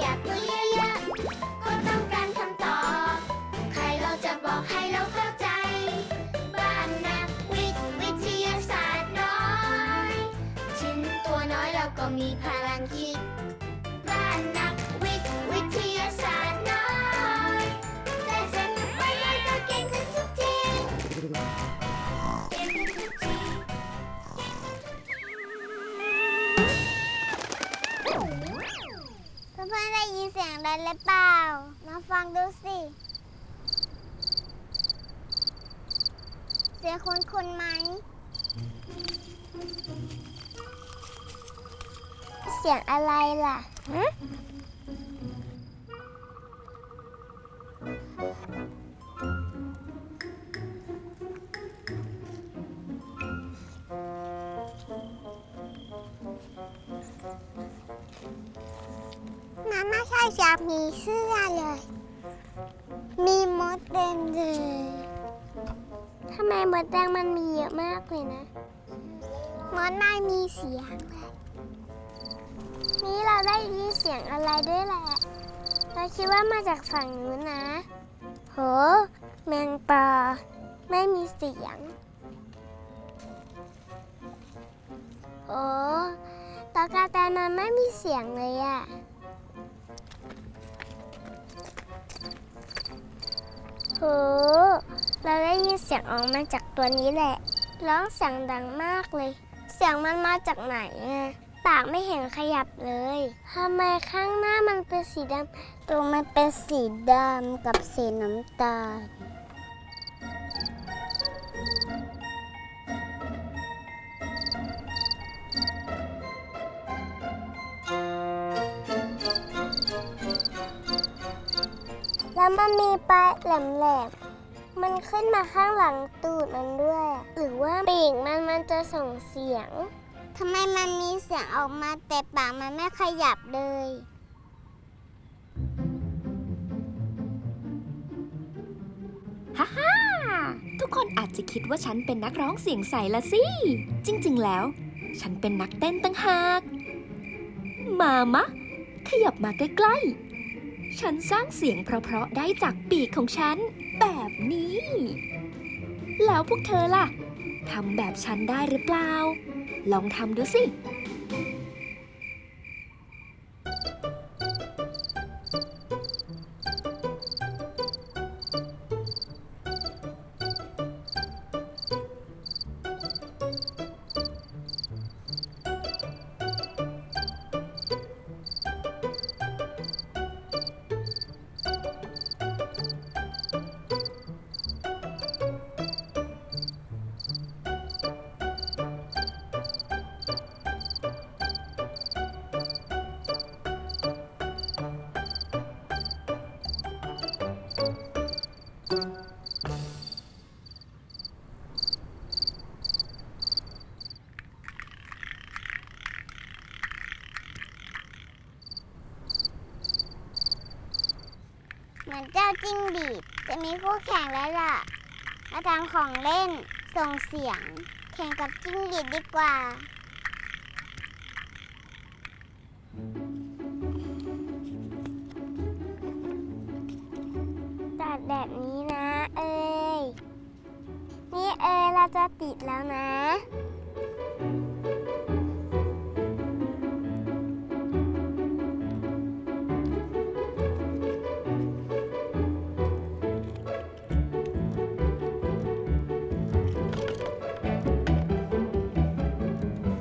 อย ยินเสียงอะไรหรือเปล่า มาฟังดูสิ เสียงคนคนไหม เสียงอะไรล่ะ จะมีเสื้อเลย มีมดเต็มเลยทำไมมดแดงมันมีเยอะมากเลยนะมดไม่มีเสียงเลย นี่เราได้ยินเสียงอะไรด้วยแหละ เราคิดว่ามาจากฝั่งนู้นนะ โห แมงปอ ไม่มีเสียง โอ้ตอกาแตนมันไม่มีเสียงเลยอะ โห เราได้ยินเสียงออกมาจากตัวนี้แหละ ร้องเสียงดังมากเลย เสียงมันมาจากไหนอะปากไม่เห็นขยับเลยทำไมข้างหน้ามันเป็นสีดำตรงมันเป็นสีดำกับสีน้ำตาล แล้วมันมีปลายแหลมๆ มันขึ้นมาข้างหลังตูดมันด้วย หรือว่าปีกมันมันจะส่งเสียงทำไมมันมีเสียงออกมาแต่ปากมันไม่ขยับเลย ฮ่าฮ่าทุกคนอาจจะคิดว่าฉันเป็นนักร้องเสียงใสละสิ จริงๆแล้ว ฉันเป็นนักเต้นตั้งหาก มามะ ขยับมาใกล้ๆ ฉันสร้างเสียงเพราะๆได้จากปีกของฉัน แบบนี้ แล้วพวกเธอล่ะทำแบบฉันได้หรือเปล่า ลองทำดูสิ จ้าจิ้งหรีดจะมีคู่แข่งแล้วล่ะ มาทำของเล่นส่งเสียง แข่งกับจิ้งหรีดดีกว่า ตัดแบบนี้นะ เอ้ย นี่เอ้ยเราจะติดแล้วนะ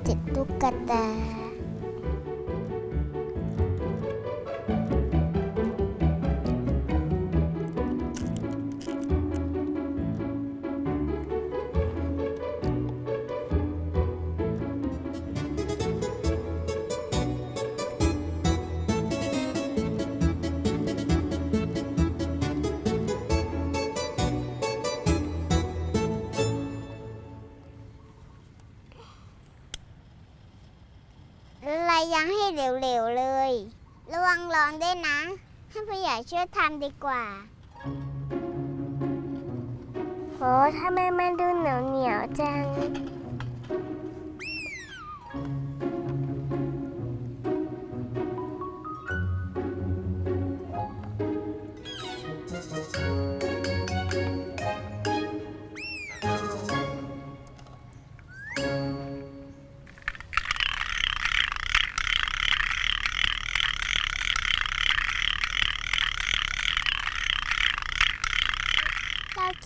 ติดตุ๊กตา ยังให้เหลวๆเลย ระวังร้อนด้วยนะ ให้ผู้ใหญ่ช่วยทำดีกว่าโหทำไมมันดูเหนียวเหนียวๆจัง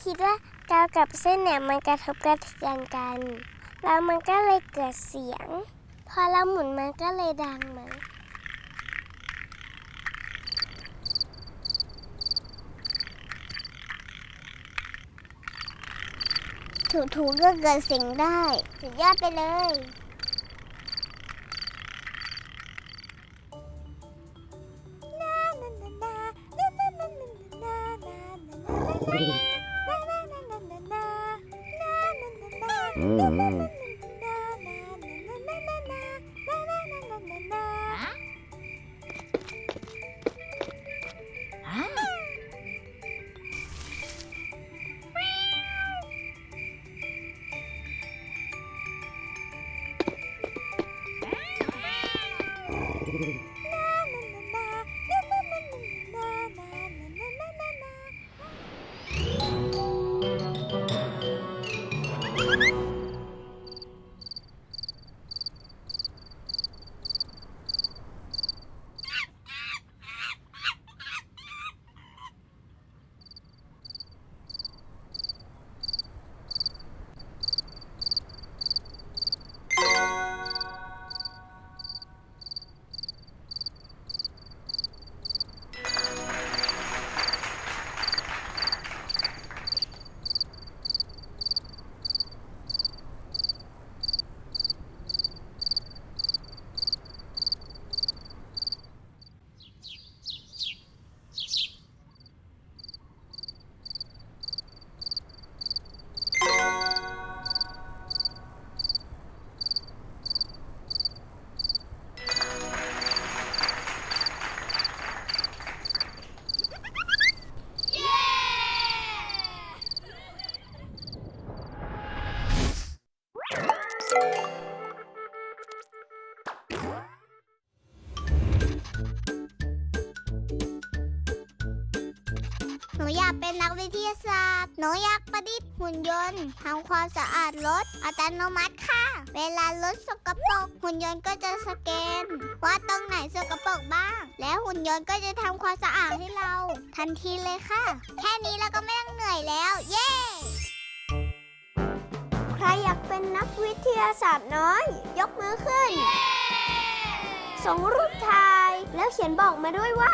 คิดว่ากาวกับเส้นเนี่ยมันกระทบกระเทือนกัน แล้วมันก็เลยเกิดเสียง พอเราหมุนมันก็เลยดังมั้งถูๆก็เกิดเสียงได้ สุดยอดไปเลย Mm-hmm. หนูอยากเป็นนักวิทยาศาสตร์ หนูอยากประดิษฐ์หุ่นยนต์ทำความสะอาดรถอัตโนมัติค่ะ เวลารถสกปรกหุ่นยนต์ก็จะสแกน ว่าตรงไหนสกปรกบ้าง แล้วหุ่นยนต์ก็จะทำความสะอาดให้เรา ทันทีเลยค่ะ แค่นี้เราก็ไม่ต้องเหนื่อยแล้ว เย้ ใครอยากเป็นนักวิทยาศาสตร์น้อย ยกมือขึ้นส่งรูปถ่ายแล้วเขียนบอกมาด้วยว่า